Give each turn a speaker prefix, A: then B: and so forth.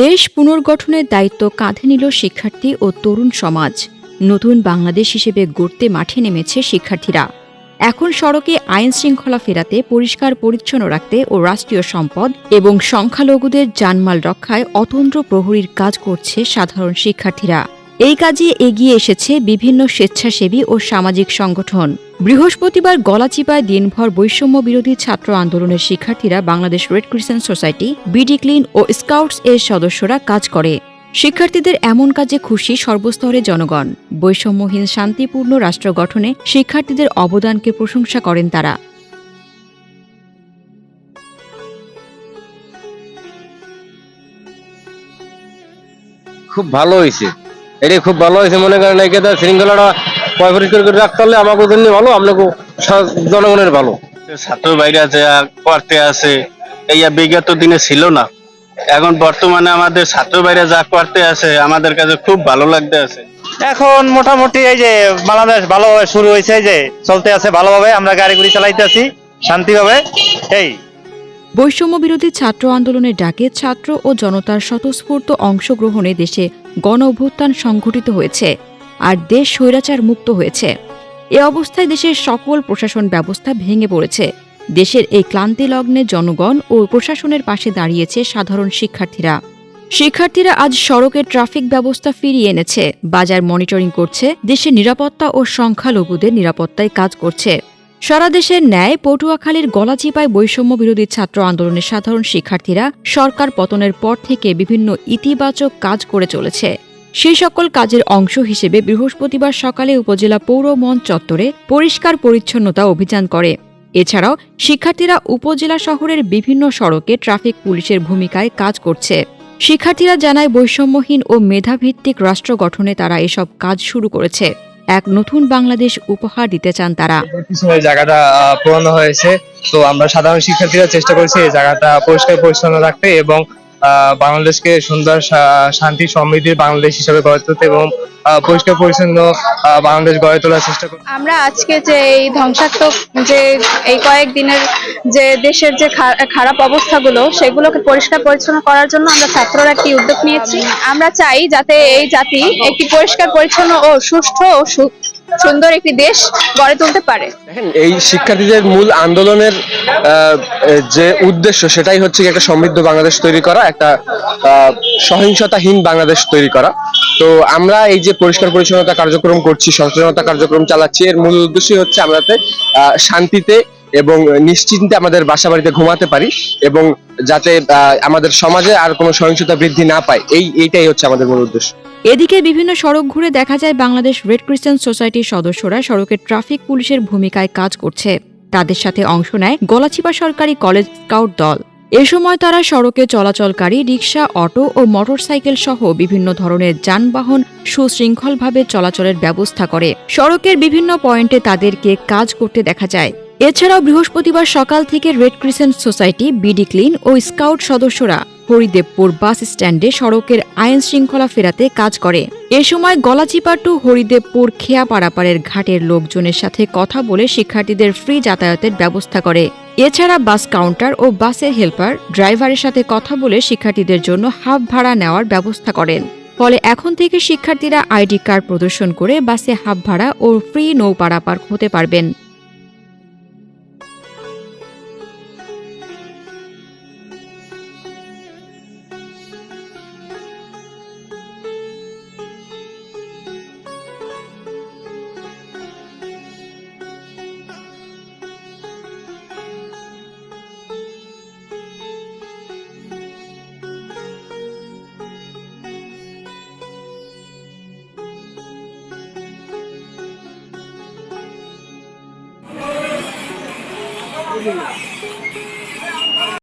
A: দেশ পুনর্গঠনের দায়িত্ব কাঁধে নিল শিক্ষার্থী ও তরুণ সমাজ। নতুন বাংলাদেশ হিসেবে গড়তে মাঠে নেমেছে শিক্ষার্থীরা। এখন সড়কে আইন শৃঙ্খলা ফেরাতে, পরিষ্কার পরিচ্ছন্ন রাখতে ও রাষ্ট্রীয় সম্পদ এবং সংখ্যালঘুদের জানমাল রক্ষায় অতন্ত্র প্রহরীর কাজ করছে সাধারণ শিক্ষার্থীরা। এই কাজে এগিয়ে এসেছে বিভিন্ন স্বেচ্ছাসেবী ও সামাজিক সংগঠন। বৃহস্পতিবার গলাচিপায় দিনভর বৈষম্য বিরোধী ছাত্র আন্দোলনের শিক্ষার্থীরা Bangladesh red crescent society, BD clean ও স্কাউটস এর সদস্যরা কাজ করে। শিক্ষার্থীদের এমন কাজে খুশি সর্বস্তরের জনগণ। বৈষম্যহীন শান্তিপূর্ণ রাষ্ট্র গঠনে শিক্ষার্থীদের অবদানকে প্রশংসা করেন তারা।
B: খুব ভালো হয়েছে। এটা খুব ভালো হয়েছে মনে করেন একে তো শৃঙ্খলাটা পয় পরিষ্কার করে রাখতে পারলে আমাকে জন্য ভালো আপনাকে জনগণের ভালো।
C: ছাত্র বাইরে আছে করতে আছে এই বিগত দিনে ছিল না। এখন বর্তমানে আমাদের ছাত্র বাইরে যা করতে আছে আমাদের কাছে খুব ভালো লাগতে আছে।
D: এখন মোটামুটি এই যে বাংলাদেশ ভালোভাবে শুরু হয়েছে যে চলতে আছে ভালোভাবে আমরা গাড়ি গুড়ি চালাইতেছি শান্তিভাবে এই।
A: বৈষম্য বিরোধী ছাত্র আন্দোলনের ডাকে ছাত্র ও জনতার স্বতঃস্ফূর্ত অংশগ্রহণে দেশে গণ অভ্যুত্থান সংঘটিত হয়েছে আর দেশ স্বৈরাচার মুক্ত হয়েছে। এ অবস্থায় দেশের সকল প্রশাসন ব্যবস্থা ভেঙে পড়েছে। দেশের এই ক্লান্তি লগ্নে জনগণ ও প্রশাসনের পাশে দাঁড়িয়েছে সাধারণ শিক্ষার্থীরা। শিক্ষার্থীরা আজ সড়কে ট্রাফিক ব্যবস্থা ফিরিয়ে এনেছে। বাজার মনিটরিং করছে। দেশের নিরাপত্তা ও সংখ্যালঘুদের নিরাপত্তায় কাজ করছে। সারা দেশের ন্যায় পটুয়াখালীর গলাচিপায় বৈষম্য বিরোধী ছাত্র আন্দোলনের সাধারণ শিক্ষার্থীরা সরকার পতনের পর থেকে বিভিন্ন ইতিবাচক কাজ করে চলেছে। সেই সকল কাজের অংশ হিসেবে বৃহস্পতিবার সকালে উপজেলা পৌর মঞ্চ চত্বরে পরিষ্কার পরিচ্ছন্নতা অভিযান করে। এছাড়াও শিক্ষার্থীরা উপজেলা শহরের বিভিন্ন সড়কে ট্রাফিক পুলিশের ভূমিকায় কাজ করছে। শিক্ষার্থীরা জানায় বৈষম্যহীন ও মেধাভিত্তিক রাষ্ট্র গঠনে তারা এসব কাজ শুরু করেছে। এক নতুন বাংলাদেশ উপহার দিতে চান তারা।
E: জায়গাটা পুরনো হয়েছে, তো আমরা সাধারণ শিক্ষার্থীরা চেষ্টা করছি এই জায়গাটা পরিষ্কার পরিচ্ছন্ন রাখতে এবং বাংলাদেশকে সুন্দর শান্তি সমৃদ্ধির বাংলাদেশ হিসেবে গড়ে তুলতে এবং পরিষ্কার, পরিচ্ছন্ন বাংলাদেশ গড়ে তোলার চেষ্টা করছি
F: আমরা আজকে যে এই ধ্বংসাত্মক যে এই কয়েকদিনের যে দেশের যে খারাপ অবস্থাগুলো, সেগুলোকে পরিষ্কার, পরিচ্ছন্ন করার জন্য আমরা ছাত্ররা একটি উদ্যোগ নিয়েছি। আমরা চাই যাতে এই জাতি একটি পরিষ্কার, পরিচ্ছন্ন ও সুষ্ঠু ও সুন্দর একটি দেশ গড়ে তুলতে পারে।
B: দেখেন এই শিক্ষার্থীদের মূল আন্দোলনের যে উদ্দেশ্য সেটাই হচ্ছে একটা সমৃদ্ধ বাংলাদেশ তৈরি করা একটা সহিংসতাহীন বাংলাদেশ তৈরি করা। তো আমরা এই যে পরিষ্কার পরিচ্ছন্নতা কার্যক্রম করছি সচেতনতা কার্যক্রম চালাচ্ছি এর মূল উদ্দেশ্যই হচ্ছে আমরা আহ, শান্তিতে এবং নিশ্চিন্তে আমাদের বাসা বাড়িতে ঘুমাতে পারি এবং যাতে আমাদের সমাজে আর কোনো সহিংসতা বৃদ্ধি না পায়। এই, এইটাই হচ্ছে আমাদের মূল উদ্দেশ্য।
A: এদিকে বিভিন্ন সড়ক ঘুরে দেখা যায় বাংলাদেশ রেড ক্রিশ্চান সোসাইটির সদস্যরা সড়কে ট্রাফিক পুলিশের ভূমিকায় কাজ করছে। তাদের সাথে অংশ নেয় গলাচিপা সরকারি কলেজ স্কাউট দল। এ সময় তারা সড়কে চলাচলকারী রিক্সা অটো ও মোটরসাইকেল সহ বিভিন্ন ধরনের যানবাহন সুশৃঙ্খলভাবে চলাচলের ব্যবস্থা করে। সড়কের বিভিন্ন পয়েন্টে তাদেরকে কাজ করতে দেখা যায়। এছাড়াও বৃহস্পতিবার সকাল থেকে red crescent society BD clean ও স্কাউট সদস্যরা হরিদেবপুর বাস স্ট্যান্ডে সড়কের আইন শৃঙ্খলা ফেরাতে কাজ করে। এ সময় গলাচিপা টু হরিদেবপুর খেয়া পারাপাড়ের ঘাটের লোকজনের সাথে কথা বলে শিক্ষার্থীদের ফ্রি যাতায়াতের ব্যবস্থা করে। এছাড়া বাস কাউন্টার ও বাসের হেল্পার ড্রাইভারের সাথে কথা বলে শিক্ষার্থীদের জন্য হাফ ভাড়া নেওয়ার ব্যবস্থা করেন। ফলে এখন থেকে শিক্ষার্থীরা আইডি কার্ড প্রদর্শন করে বাসে হাফ ভাড়া ও ফ্রি নৌ পারাপার হতে পারবেন। করবে